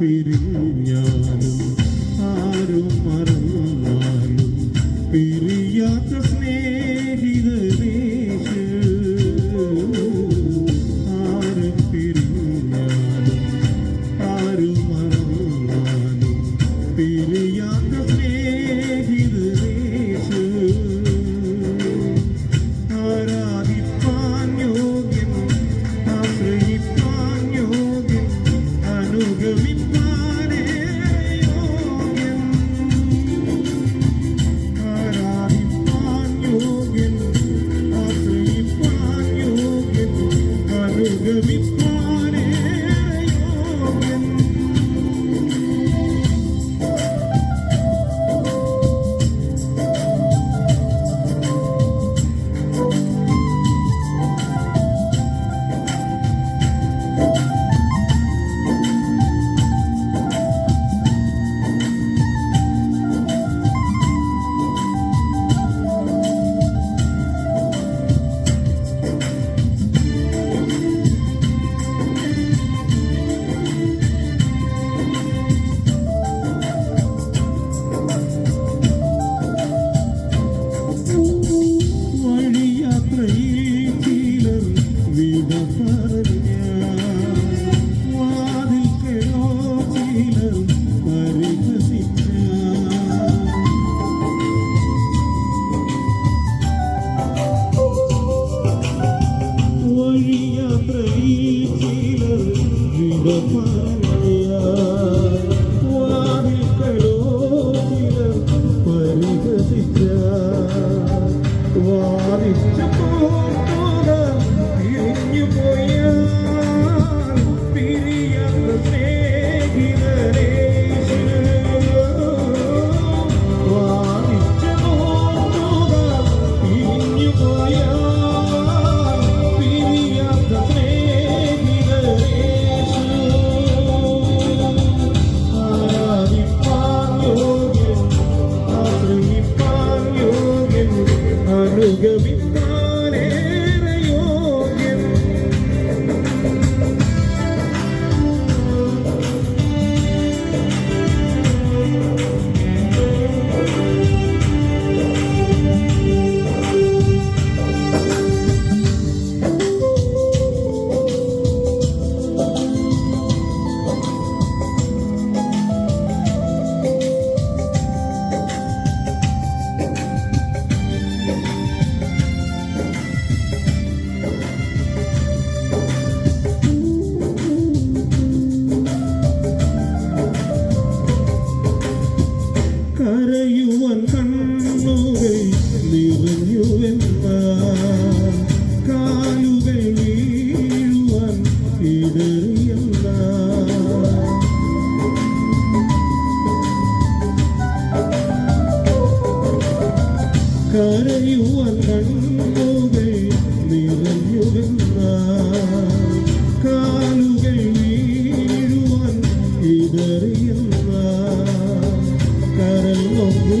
പിരിഞ്ഞാലും ആരും മറന്നാലും പിരിയാത്ത സ്നേഹിതദേശ് ആരും പിരിഞ്ഞാലും ആരും മറന്നാലും പിരിയാ the fun. കരയുവൻ കണ്ണുകൾ നിറഞ്ഞുകന്ന കാലുകൾ വീഴുവൻ ഇതറിയുന്ന കരൽ നോക്കൂ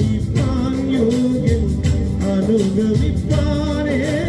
i know that Ipan Yogin Anugavipanen